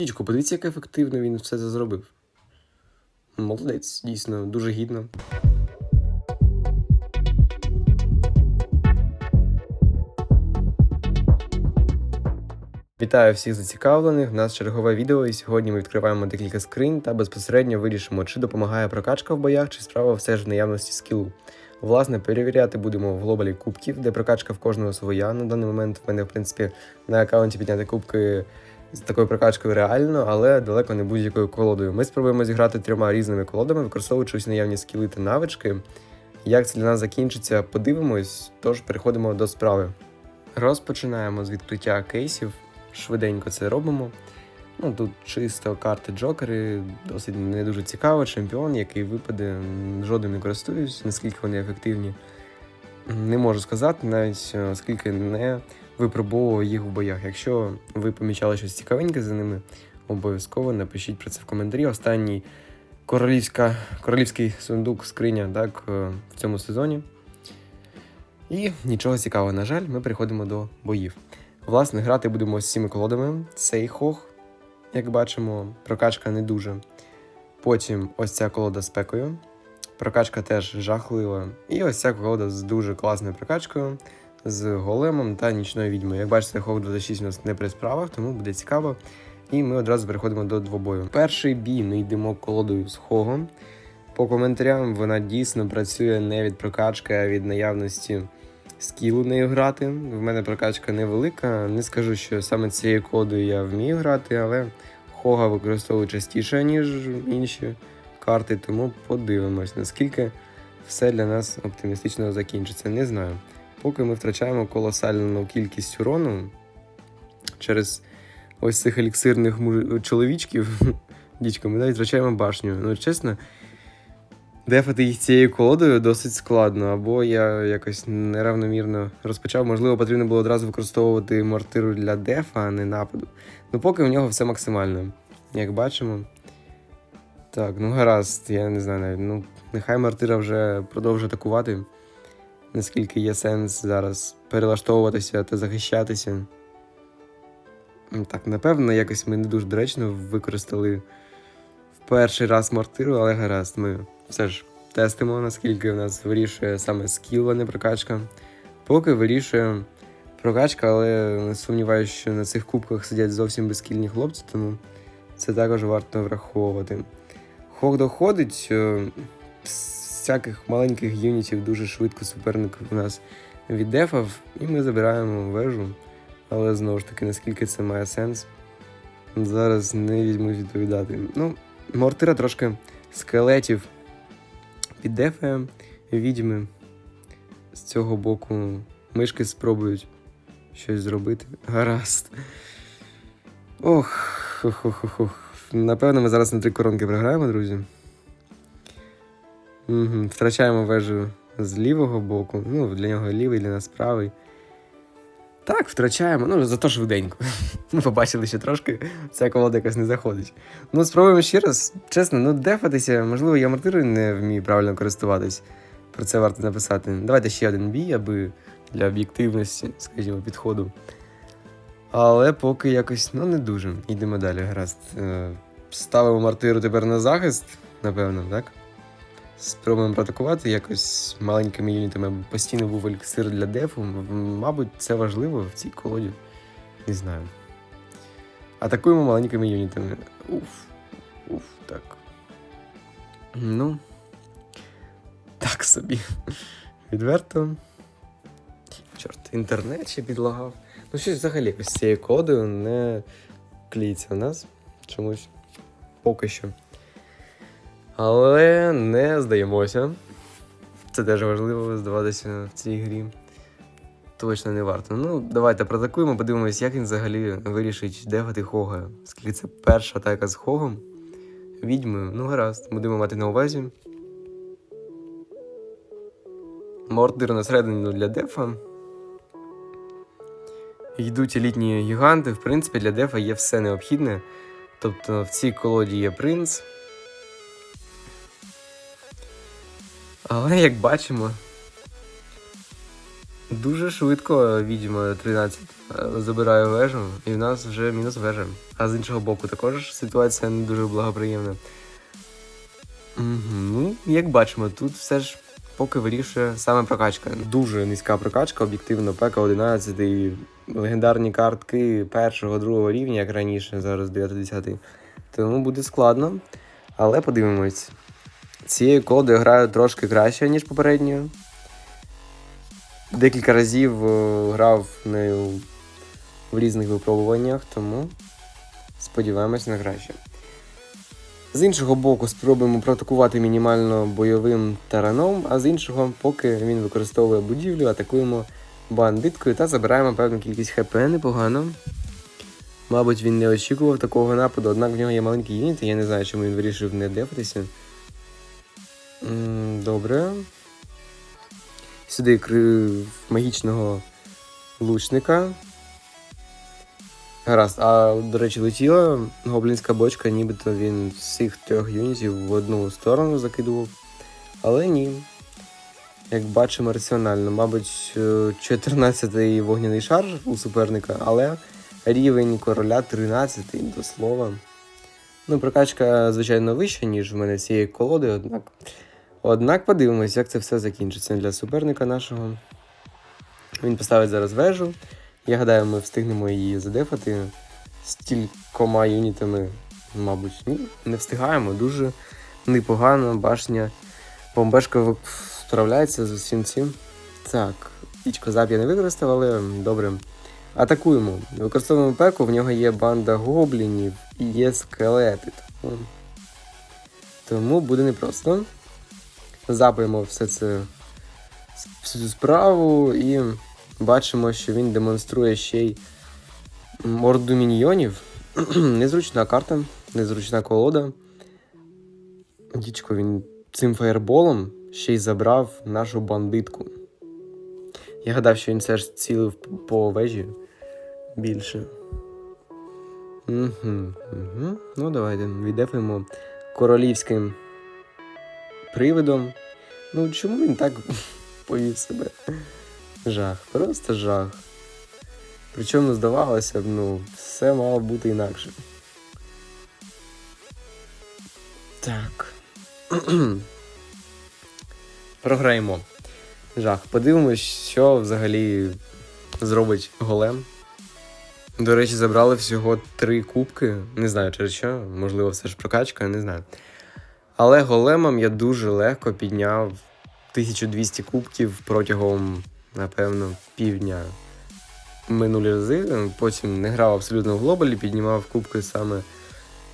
Дічко, подивіться, як ефективно він все це зробив. Молодець, дійсно, дуже гідно. Вітаю всіх зацікавлених. У нас чергове відео, і сьогодні ми відкриваємо декілька скринь та безпосередньо вирішимо, чи допомагає прокачка в боях, чи справа все ж в наявності скілу. Власне, перевіряти будемо в глобалі кубків, де прокачка в кожного своя. На даний момент в мене, в принципі, на аккаунті підняти кубки з такою прокачкою реально, але далеко не будь-якою колодою. Ми спробуємо зіграти трьома різними колодами, використовуючи усі наявні скіли та навички. Як це для нас закінчиться, подивимось, тож переходимо до справи. Розпочинаємо з відкриття кейсів. Швиденько це робимо. Ну, тут чисто карти Джокери, досить не дуже цікаво. Чемпіон, який випаде, жодним не користуюсь, наскільки вони ефективні. Не можу сказати, навіть е, оскільки не випробовував їх в боях. Якщо ви помічали щось цікавеньке за ними, обов'язково напишіть про це в коментарі. Останній королівська, королівський сундук скриня так, е, в цьому сезоні. І нічого цікавого, на жаль, ми переходимо до боїв. Власне, грати будемо з цими колодами. Цей хох, як бачимо, прокачка не дуже. Потім ось ця колода з пекою. Прокачка теж жахлива. І ось ця колода з дуже класною прокачкою, з големом та нічною відьмою. Як бачите, хох 26 у нас не при справах, тому буде цікаво. І ми одразу переходимо до двобою. Перший бій ми йдемо колодою з хогом. По коментарям вона дійсно працює не від прокачки, а від наявності скілу нею грати. В мене прокачка невелика. Не скажу, що саме цією кодою я вмію грати, але Хога використовую частіше, ніж інші карти, тому подивимось, наскільки все для нас оптимістично закінчиться. Не знаю. Поки ми втрачаємо колосальну кількість урону через ось цих еліксирних чоловічків, дічко, ми навіть втрачаємо башню. Ну, чесно, Дефати їх цією колодою досить складно, або я якось неравномірно розпочав. Можливо, потрібно було одразу використовувати мортиру для дефа, а не нападу. Ну, поки у нього все максимально, як бачимо. Так, ну гаразд, я не знаю навіть. Ну, нехай мортира вже продовжує атакувати. Наскільки є сенс зараз перелаштовуватися та захищатися. Так, напевно, якось ми не дуже доречно використали в перший раз мортиру, але гаразд, ми все ж тестимо, наскільки в нас вирішує саме скіл, а не прокачка. Поки вирішує прокачка, але сумніваюся, що на цих кубках сидять зовсім безкільні хлопці, тому це також варто враховувати. Хок доходить, е, всяких маленьких юнітів дуже швидко суперник у нас віддефав, і ми забираємо вежу. Але знову ж таки, наскільки це має сенс, зараз не візьму відповідати. Ну, мортира трошки скелетів піддефає відьми. З цього боку мишки спробують щось зробити. Гаразд. Ох, ох, ох, ох. Напевно, ми зараз на три коронки програємо, друзі. Угу. Втрачаємо вежу з лівого боку. Ну, для нього лівий, для нас правий. Так, втрачаємо, ну зато швиденько. Ми побачили, що трошки ця колода якось не заходить. Ну, спробуємо ще раз. Чесно, ну дефатися, можливо, я мортирою не вмію правильно користуватись. Про це варто написати. Давайте ще один бій, аби для об'єктивності, скажімо, підходу. Але поки якось, ну, не дуже. Йдемо далі, гаразд. Е, Ставимо мортиру тепер на захист, напевно, так? Спробуємо проатакувати якось маленькими юнітами, постійно був еліксир для дефу. Мабуть, це важливо в цій колоді. Не знаю. Атакуємо маленькими юнітами. Уф. Уф, так. Ну. Так собі. Відверто. Чорт, інтернет ще підлагав. Ну, щось взагалі з цією кодою не кліється у нас чомусь. Поки що. Але не здаємося. Це теж важливо здаватися в цій грі. Точно не варто. Ну, давайте протакуємо, подивимось, як він взагалі вирішить дефати Хога. Скільки це перша атака з Хогом. Відьмою, ну гаразд, будемо мати на увазі. Мордир на середину для дефа. Йдуть елітні гіганти. В принципі, для дефа є все необхідне. Тобто в цій колоді є принц. Але як бачимо, Дуже швидко відьма 13 е, забирає вежу, і в нас вже мінус вежа. А з іншого боку, також ситуація не дуже благоприємна. Ну, як бачимо, тут все ж поки вирішує саме прокачка. Дуже низька прокачка, об'єктивно, ПК 11 і легендарні картки першого, другого рівня, як раніше, зараз 9-10. Тому буде складно. Але подивимось. Цією колодою граю трошки краще, ніж попередньою. Декілька разів е, грав нею в різних випробуваннях, тому сподіваємось на краще. З іншого боку, спробуємо проатакувати мінімально бойовим тараном, а з іншого, поки він використовує будівлю, атакуємо бандиткою та забираємо певну кількість ХП непогано. Мабуть, він не очікував такого нападу, однак в нього є маленький юніт, і я не знаю, чому він вирішив не дефатися. Добре. Сюди магічного лучника. Гаразд, а до речі, летіла гоблінська бочка, нібито він всіх трьох юнітів в одну сторону закидував. Але ні. Як бачимо, раціонально. Мабуть, 14-й вогняний шар у суперника, але рівень короля 13-й до слова. Ну, прокачка, звичайно, вища, ніж в мене цієї колоди, однак. Однак подивимось, як це все закінчиться для суперника нашого. Він поставить зараз вежу. Я гадаю, ми встигнемо її задефати з кількома юнітами, мабуть, ні, не встигаємо. Дуже непогано, башня. Бомбешка ви- справляється з усім цим. Так, пічко зап я не використав, але добре. Атакуємо. Використовуємо пеку, в нього є банда гоблінів і є скелети. Тому буде непросто. Запаємо все це всю цю справу і бачимо, що він демонструє ще й орду міньйонів. Незручна карта, незручна колода. Дічко, він цим фаєрболом ще й забрав нашу бандитку. Я гадав, що він все ж цілив по вежі більше. Угу, угу. Ну, давайте віддефаємо королівським привидом. Ну, чому він так повів себе? Жах, просто жах. Причому здавалося б, ну, все мало бути інакше. Так. Програємо. Жах. Подивимось, що взагалі зробить голем. До речі, забрали всього три кубки. Не знаю через що, можливо, все ж прокачка, не знаю. Але големом я дуже легко підняв 1200 кубків протягом, напевно, півдня минулі рази. Потім не грав абсолютно в глобалі, піднімав кубки саме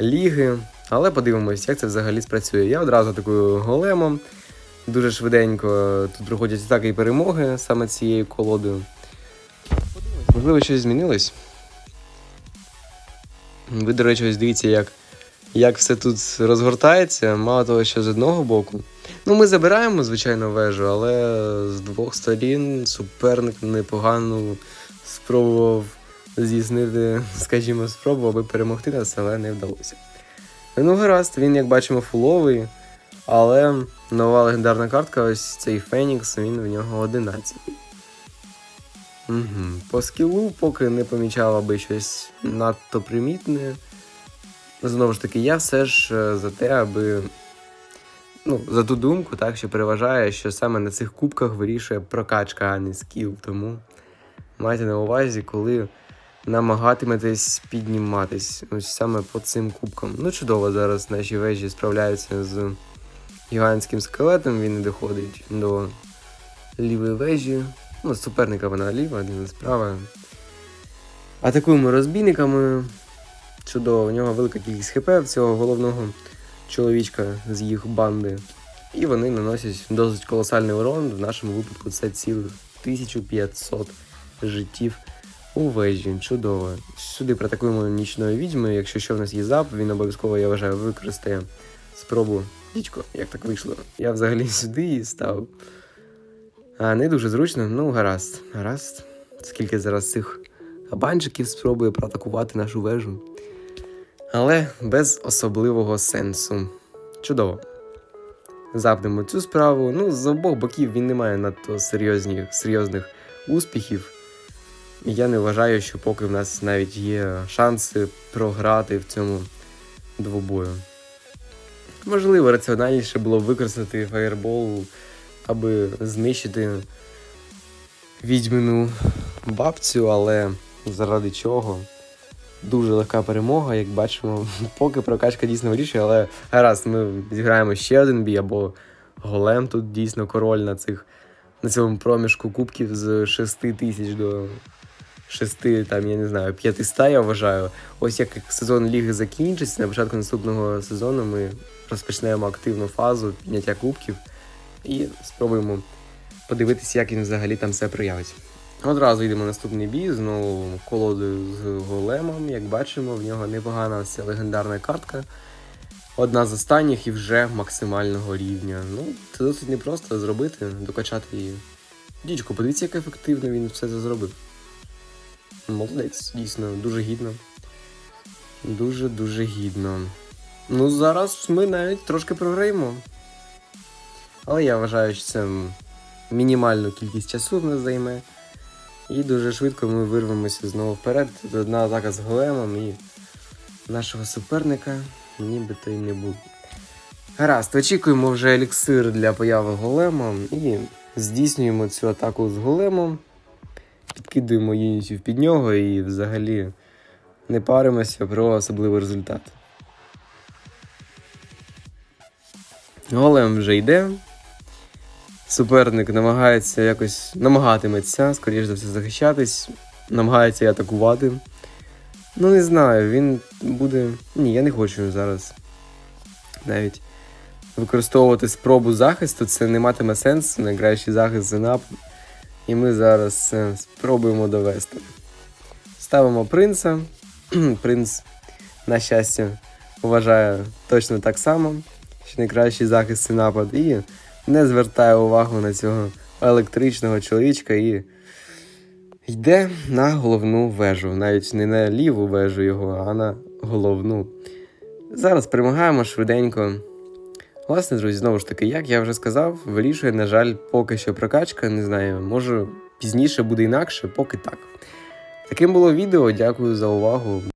ліги. Але подивимось, як це взагалі спрацює. Я одразу атакую големом. Дуже швиденько тут проходять атаки і перемоги саме цією колодою. Можливо, щось змінилось. Ви, до речі, ось дивіться, як, як все тут розгортається. Мало того, що з одного боку. Ну, ми забираємо, звичайно, вежу, але з двох сторін суперник непогано спробував здійснити, скажімо, спробу, аби перемогти нас, але не вдалося. Ну, гаразд, він, як бачимо, фуловий, але нова легендарна картка, ось цей Фенікс, він в нього 11. Угу. По скілу поки не помічав, аби щось надто примітне. Знову ж таки, я все ж е, за те, аби. Ну, за ту думку, так, що переважає, що саме на цих кубках вирішує прокачка, а не скіл. Тому майте на увазі, коли намагатиметесь підніматись ось саме по цим кубкам. Ну, чудово, зараз наші вежі справляються з гігантським скелетом, він не доходить до лівої вежі. Ну, суперника вона ліва, один справа. Атакуємо розбійниками. Чудово, у нього велика кількість хп цього головного чоловічка з їх банди. І вони наносять досить колосальний урон. В нашому випадку це цілих 1500 життів у вежі. Чудово. Сюди протакуємо нічної відьми. Якщо що в нас є зап, він обов'язково, я вважаю, використає спробу. Дічко, як так вийшло? Я взагалі сюди її став. А, не дуже зручно, ну гаразд, гаразд. Скільки зараз цих кабанчиків спробує проатакувати нашу вежу. Але без особливого сенсу. Чудово. Запнемо цю справу. Ну, з обох боків він не має надто серйозних, серйозних успіхів. Я не вважаю, що поки в нас навіть є шанси програти в цьому двобою. Можливо, раціональніше було використати фаєрбол, аби знищити відьмину бабцю, але заради чого? Дуже легка перемога, як бачимо, поки прокачка дійсно вирішує, але гаразд, ми зіграємо ще один бій, або голем тут дійсно король на цих на цьому проміжку кубків з 6 тисяч до 6, там, я не знаю, 500, я вважаю. Ось як сезон ліги закінчиться, на початку наступного сезону ми розпочнемо активну фазу підняття кубків і спробуємо подивитися, як він взагалі там все проявить. Одразу йдемо наступний бій, знову колодою з големом. Як бачимо, в нього непогана ця легендарна картка. Одна з останніх і вже максимального рівня. Ну, це досить непросто зробити, докачати її. Дічко, подивіться, як ефективно він все це зробив. Молодець, дійсно, дуже гідно. Дуже-дуже гідно. Ну, зараз ми навіть трошки програємо. Але я вважаю, що це мінімальну кількість часу в нас займе. І дуже швидко ми вирвемося знову вперед. Одна атака з големом і нашого суперника нібито й не буде. Гаразд, очікуємо вже еліксир для появи голема і здійснюємо цю атаку з големом. Підкидуємо юнітів під нього і взагалі не паримося про особливий результат. Голем вже йде. Суперник намагається якось намагатиметься, скоріш за все, захищатись, намагається і атакувати. Ну, не знаю, він буде. Ні, я не хочу зараз навіть використовувати спробу захисту, це не матиме сенсу, найкращий захист за напад. І ми зараз спробуємо довести. Ставимо принца. Принц, на щастя, вважає точно так само, що найкращий захист це напад. І не звертає увагу на цього електричного чоловічка і йде на головну вежу. Навіть не на ліву вежу його, а на головну. Зараз перемагаємо швиденько. Власне, друзі, знову ж таки, як я вже сказав, вирішує, на жаль, поки що прокачка. Не знаю, може пізніше буде інакше, поки так. Таким було відео. Дякую за увагу.